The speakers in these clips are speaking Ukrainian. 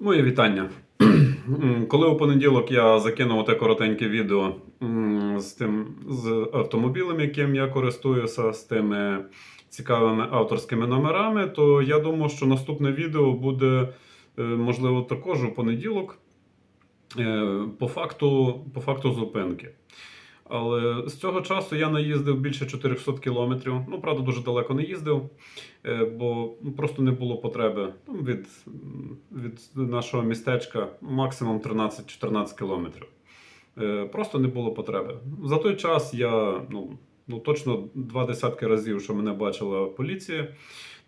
Моє вітання. Коли у понеділок я закинув те коротеньке відео з тим з автомобілем, яким я користуюся, з тими цікавими авторськими номерами, то я думав, що наступне відео буде е, можливо також у понеділок. е, По факту, по факту зупинки. Але з цього часу я наїздив більше 400 кілометрів. Ну, правда, дуже далеко не їздив, е, бо просто не було потреби Ну, від, від нашого містечка максимум 13-14 кілометрів. Е, Просто не було потреби. За той час я ну, ну, точно два десятки разів, що мене бачила поліція,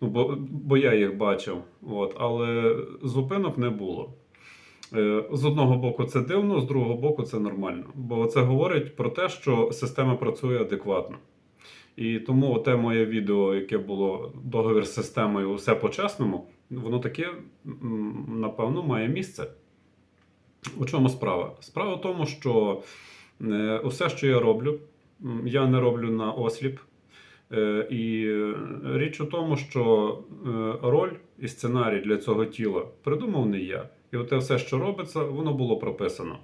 ну, бо, бо я їх бачив. От, але зупинок не було. Е, З одного боку, це дивно, з другого боку, це нормально. Бо це говорить про те, що система працює адекватно. І тому те моє відео, яке було договір з системою усе по-чесному, воно таке, напевно, має місце. У чому справа? Справа в тому, що е, усе, що я роблю, я не роблю на осліп. Е, І річ у тому, що роль і сценарій для цього тіла придумав не я. І оте все, що робиться, воно було прописано.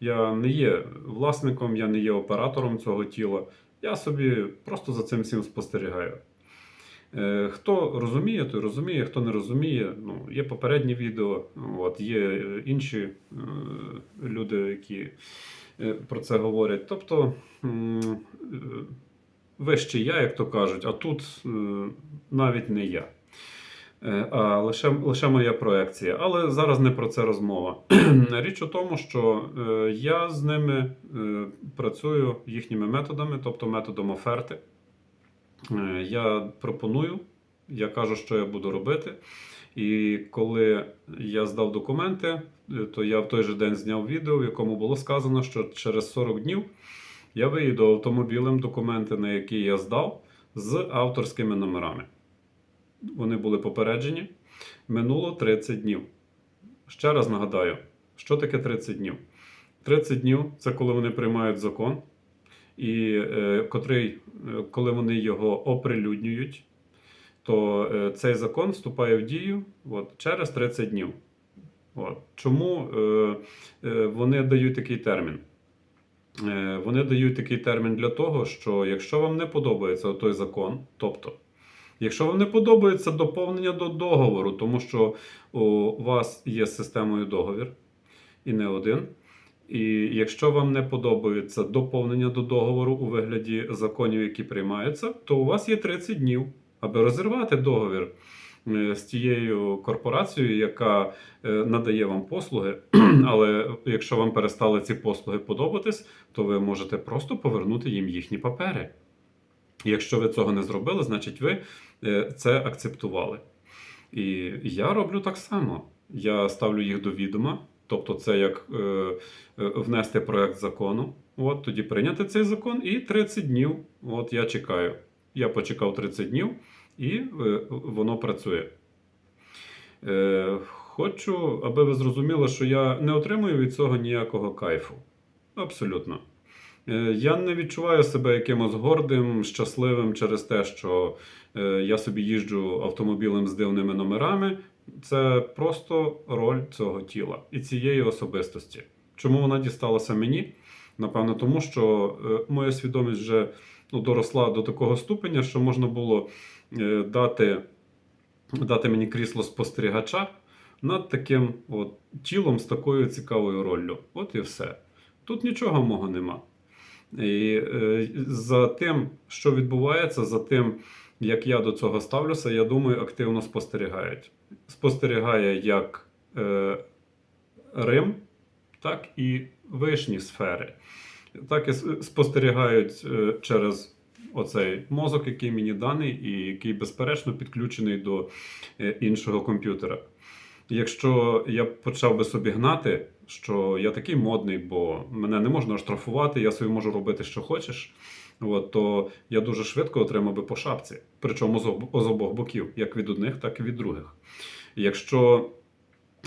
Я не є власником, я не є оператором цього тіла. Я собі просто за цим всім спостерігаю. Е, Хто розуміє, той розуміє, хто не розуміє, ну, є попередні відео, от, є інші е, люди, які е, про це говорять. Тобто вище я, як то кажуть, а тут навіть не я. Е, А лише, лише моя проекція. Але зараз не про це розмова. Річ у тому, що е, я з ними е, працюю їхніми методами, тобто методом оферти. Я пропоную, я кажу, що я буду робити. І коли я здав документи, то я в той же день зняв відео, в якому було сказано, що через 40 днів я виїду автомобілем документи, на які я здав, з авторськими номерами. Вони були попереджені. Минуло 30 днів. Ще раз нагадаю, що таке 30 днів? 30 днів це коли вони приймають закон, і е, котрий, е, коли вони його оприлюднюють, то е, цей закон вступає в дію от, через 30 днів. От. Чому е, е, вони дають такий термін? Е, вони дають такий термін для того, що якщо вам не подобається той закон, тобто, якщо вам не подобається доповнення до договору, тому що у вас є системою договір і не один. І якщо вам не подобається доповнення до договору у вигляді законів, які приймаються, то у вас є 30 днів, аби розірвати договір е, з тією корпорацією, яка е, надає вам послуги. Але якщо вам перестали ці послуги подобатись, то ви можете просто повернути їм їхні папери. Якщо ви цього не зробили, значить ви е, це акцептували. І я роблю так само. Я ставлю їх до відома. Тобто, це як е, е, внести проект закону, от тоді прийняти цей закон, і 30 днів. От я чекаю. Я почекав 30 днів, і е, воно працює. Е, хочу, аби ви зрозуміли, що я не отримую від цього ніякого кайфу. Абсолютно. Е, Я не відчуваю себе якимось гордим, щасливим через те, що е, я собі їжджу автомобілем з дивними номерами. Це просто роль цього тіла і цієї особистості. Чому вона дісталася мені? Напевно, тому що е, моя свідомість вже ну, доросла до такого ступеня, що можна було дати, дати мені крісло спостерігача над таким от, тілом з такою цікавою роллю. От і все. Тут нічого мого нема. І е, за тим, що відбувається, за тим, як я до цього ставлюся, я думаю, активно спостерігають. Спостерігає як е, Рим, так і вишні сфери. Так і спостерігають е, через оцей мозок, який мені даний, і який, безперечно, підключений до е, іншого комп'ютера. Якщо я почав би собі гнати, що я такий модний, бо мене не можна оштрафувати, я собі можу робити, що хочеш, от, то я дуже швидко отримав би по шапці, причому з, об- з обох боків, як від одних, так і від других. Якщо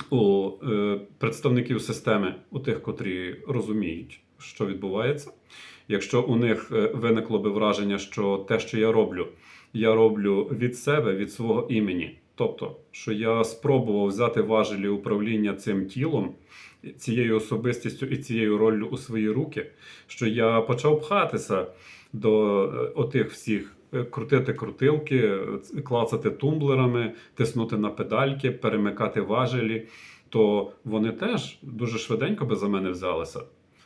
у е, представників системи, у тих, котрі розуміють, що відбувається, якщо у них е, виникло би враження, що те, що я роблю, я роблю від себе, від свого імені. Тобто, що я спробував взяти важелі управління цим тілом, цією особистістю і цією роллю у свої руки, що я почав пхатися до е, отих всіх. е, Крутити крутилки, клацати тумблерами, тиснути на педальки, перемикати важелі, то вони теж дуже швиденько би за мене взялися.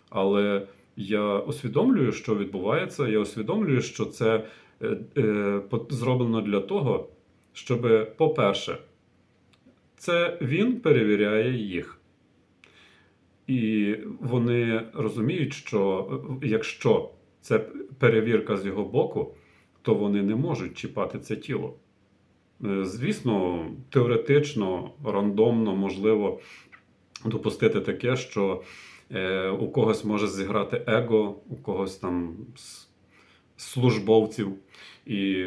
Але я усвідомлюю, що відбувається. Я усвідомлюю, що це е, е, зроблено для того, щоб, по-перше, це він перевіряє їх. І вони розуміють, що е, якщо це перевірка з його боку, то вони не можуть чіпати це тіло. Е, Звісно, теоретично, рандомно можливо допустити таке, що е, у когось може зіграти его, у когось там службовців, і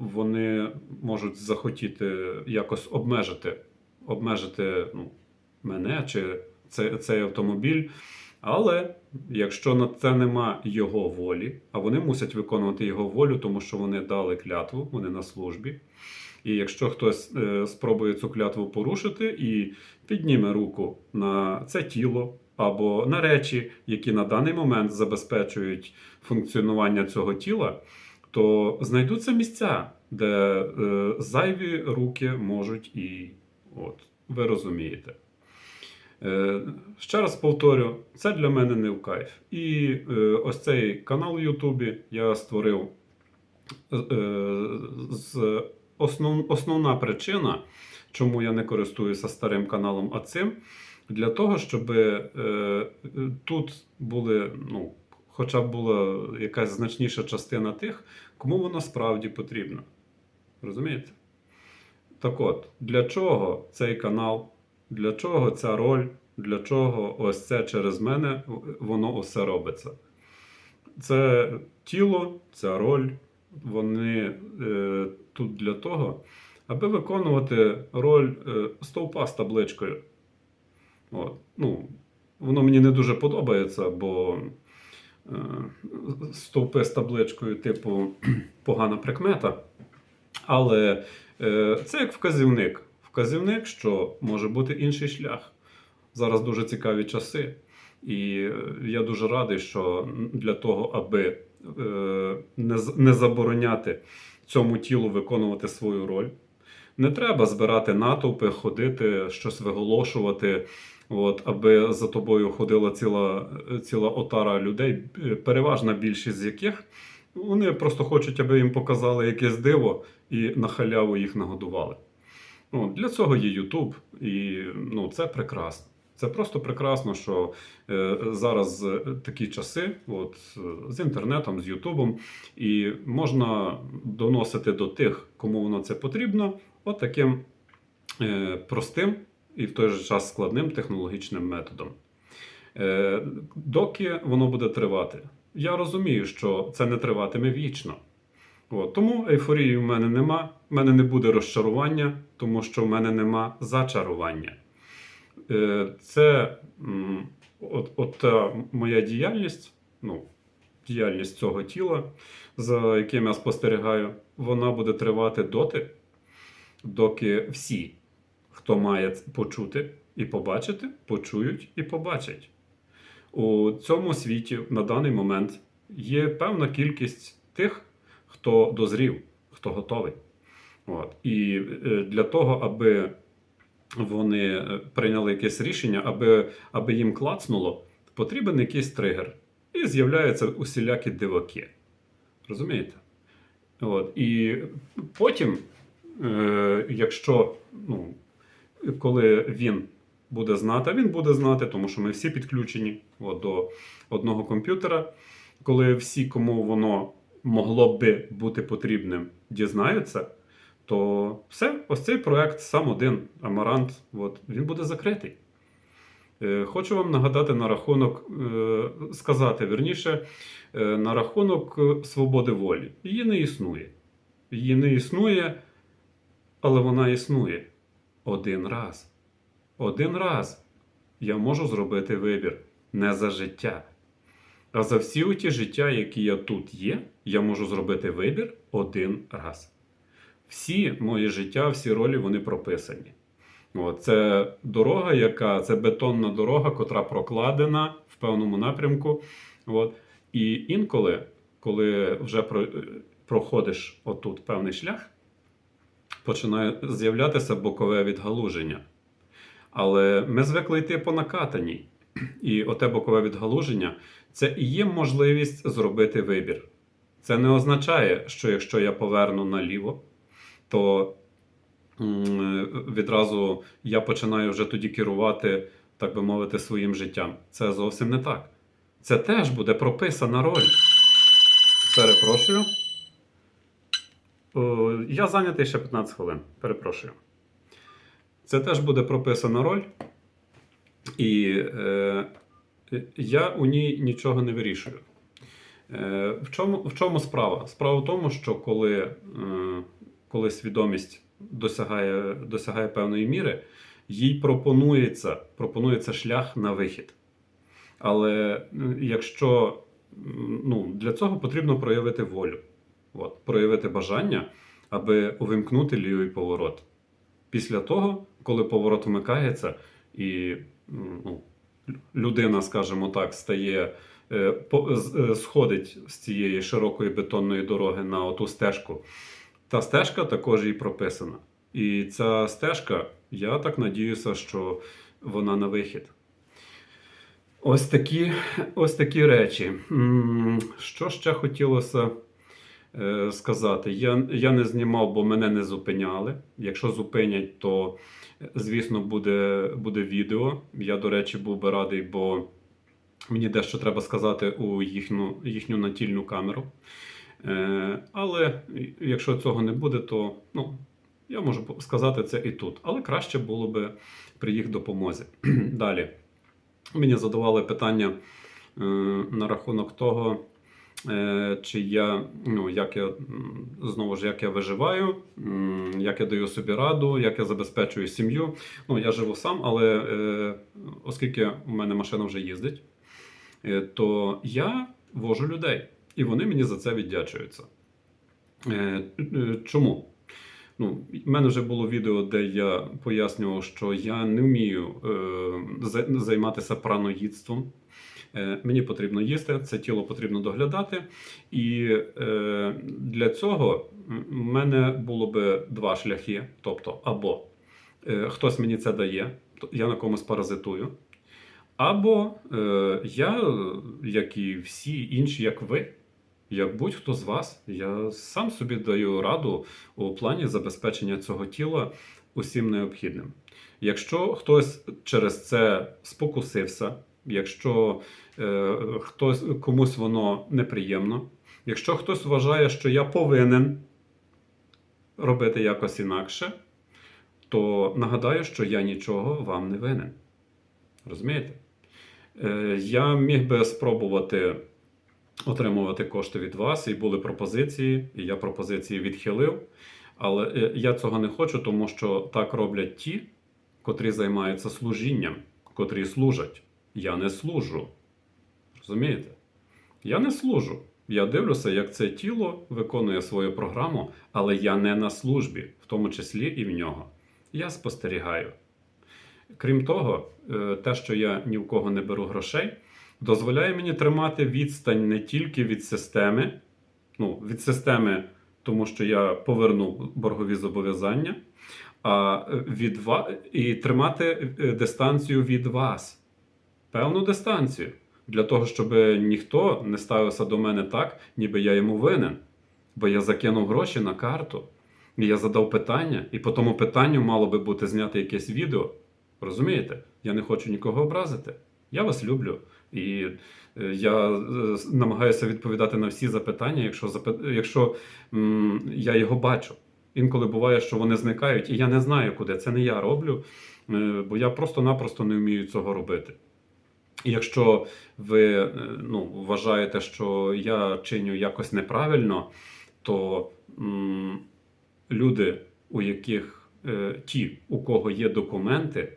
вони можуть захотіти якось обмежити, обмежити ну, мене чи цей, цей автомобіль. Але якщо на це нема його волі, а вони мусять виконувати його волю, тому що вони дали клятву, вони на службі. І якщо хтось е, спробує цю клятву порушити і підніме руку на це тіло або на речі, які на даний момент забезпечують функціонування цього тіла, то знайдуться місця, де е, зайві руки можуть і от, ви розумієте. Е, Ще раз повторю, це для мене не в кайф. І е, ось цей канал в Ютубі я створив е, з основ, основна причина, чому я не користуюся старим каналом, а цим, для того, щоб тут були, ну, хоча б була якась значніша частина тих, кому воно справді потрібно. Розумієте? Так от, для чого цей канал, для чого ця роль, для чого ось це через мене воно усе робиться? Це тіло, ця роль, вони е, тут для того, аби виконувати роль е, стовпа з табличкою. От. Ну, воно мені не дуже подобається, бо е, стовпи з табличкою, типу, погана прикмета. Але е, це як вказівник. Вказівник, що може бути інший шлях. Зараз дуже цікаві часи. І е, я дуже радий, що для того, аби е, не, забороняти цьому тілу виконувати свою роль, не треба збирати натовпи, ходити, щось виголошувати, от, аби за тобою ходила ціла, ціла отара людей, е, переважна більшість з яких вони просто хочуть, аби їм показали якесь диво і на халяву їх нагодували. Ну, для цього є YouTube, і ну, це прекрасно. Це просто прекрасно, що е, зараз е, такі часи, от, е, з інтернетом, з Ютубом, і можна доносити до тих, кому воно це потрібно, от таким е, простим і в той же час складним технологічним методом. Е, доки воно буде тривати. Я розумію, що це не триватиме вічно. От, тому ейфорії в мене нема, в мене не буде розчарування, тому що в мене нема зачарування. Е, Це от, от моя діяльність, ну, діяльність цього тіла, за яким я спостерігаю, вона буде тривати доти, доки всі, хто має почути і побачити, почують і побачать. У цьому світі на даний момент є певна кількість тих, хто дозрів, хто готовий. От. І е, для того, аби вони е, прийняли якесь рішення, аби, аби їм клацнуло, потрібен якийсь тригер. І з'являються усілякі диваки. Розумієте? От. І потім, е, якщо, ну, коли він буде знати, а він буде знати, тому що ми всі підключені от, до одного комп'ютера, коли всі, кому воно могло би бути потрібним, дізнаються, то все, ось цей проект сам один, Амарант, от, він буде закритий. Е, Хочу вам нагадати на рахунок, е, сказати вірніше, е, на рахунок свободи волі. Її не існує. Її не існує, але вона існує один раз. Один раз я можу зробити вибір не за життя. А за всі ті життя, які я тут є, я можу зробити вибір один раз. всі мої життя, всі ролі вони прописані. От, це дорога, яка це бетонна дорога, котра прокладена в певному напрямку. От. І інколи, коли вже про, проходиш отут певний шлях, починає з'являтися бокове відгалуження. Але ми звикли йти по накатаній. І оте бокове відгалуження це і є можливість зробити вибір. Це не означає, що якщо я поверну наліво, то відразу я починаю вже тоді керувати, так би мовити, своїм життям. Це зовсім не так. Це теж буде прописана роль. Перепрошую. Я зайнятий ще 15 хвилин. Перепрошую. Це теж буде прописана роль. І е, я у ній нічого не вирішую. Е, в, чому, в чому справа? Справа в тому, що коли, е, коли свідомість досягає, досягає певної міри, їй пропонується, пропонується шлях на вихід. Але е, якщо ну, для цього потрібно проявити волю, от, проявити бажання, аби увімкнути лівий поворот. Після того, коли поворот вмикається, і ну, людина, скажімо так, стає, е, е, сходить з цієї широкої бетонної дороги на оту стежку, та стежка також і прописана. І ця стежка, я так надіюся, що вона на вихід. Ось такі, ось такі речі. Що ще хотілося сказати? Я, я не знімав, бо мене не зупиняли. Якщо зупинять, то, е, звісно, буде, буде відео. Я, до речі, був би радий, бо мені дещо треба сказати у їхню, їхню натільну камеру. Е, але якщо цього не буде, то ну, я можу сказати це і тут. Але краще було би при їх допомозі. Далі. Мені задавали питання е, на рахунок того, е, чи я, ну, як я знову ж як я виживаю, як я даю собі раду, як я забезпечую сім'ю. Ну, я живу сам, але е, оскільки у мене машина вже їздить, е, то я вожу людей, і вони мені за це віддячуються. Е, е, Чому? Ну, в мене вже було відео, де я пояснював, що я не вмію е, займатися праноїдством. Е, мені потрібно їсти, це тіло потрібно доглядати. І е, для цього в мене було би два шляхи. Тобто, або е, хтось мені це дає, я на комусь паразитую. Або я, як і всі інші, як ви, як будь-хто з вас, я сам собі даю раду у плані забезпечення цього тіла усім необхідним. Якщо хтось через це спокусився, якщо е, хтось комусь воно неприємно, якщо хтось вважає, що я повинен робити якось інакше, то нагадаю, що я нічого вам не винен. Розумієте? Е, я міг би спробувати отримувати кошти від вас, і були пропозиції, і я пропозиції відхилив. Але е, я цього не хочу, тому що так роблять ті, котрі займаються служінням, котрі служать. Я не служу. Розумієте? Я не служу. Я дивлюся, як це тіло виконує свою програму, але я не на службі, в тому числі і в нього. Я спостерігаю. Крім того, е, те, що я ні в кого не беру грошей, дозволяє мені тримати відстань не тільки від системи, ну, від системи, тому що я повернув боргові зобов'язання, а е, від і тримати е, дистанцію від вас. Певну дистанцію. Для того, щоб ніхто не ставився до мене так, ніби я йому винен. Бо я закинув гроші на карту, і я задав питання, і по тому питанню мало би бути знято якесь відео. Розумієте? Я не хочу нікого образити. Я вас люблю. І е, я е, намагаюся відповідати на всі запитання, якщо, якщо м, я його бачу. Інколи буває, що вони зникають, і я не знаю, куди. Це не я роблю, е, бо я просто-напросто не вмію цього робити. І якщо ви е, ну, вважаєте, що я чиню якось неправильно, то м, люди, у яких е, ті, у кого є документи,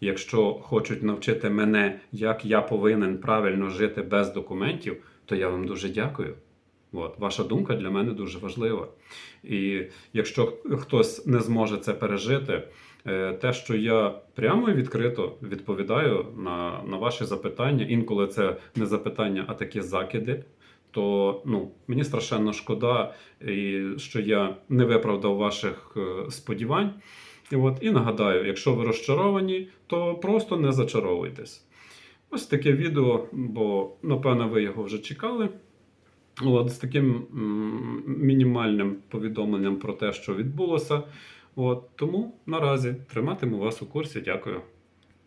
якщо хочуть навчити мене, як я повинен правильно жити без документів, то я вам дуже дякую. От, ваша думка для мене дуже важлива. І якщо хтось не зможе це пережити, те, що я прямо і відкрито відповідаю на, на ваші запитання, інколи це не запитання, а такі закиди. То ну, мені страшенно шкода, і що я не виправдав ваших е, сподівань. І, от, і нагадаю, якщо ви розчаровані, то просто не зачаровуйтесь. Ось таке відео, бо напевно ви його вже чекали. От, з таким м, мінімальним повідомленням про те, що відбулося. От, тому наразі триматиму вас у курсі. Дякую.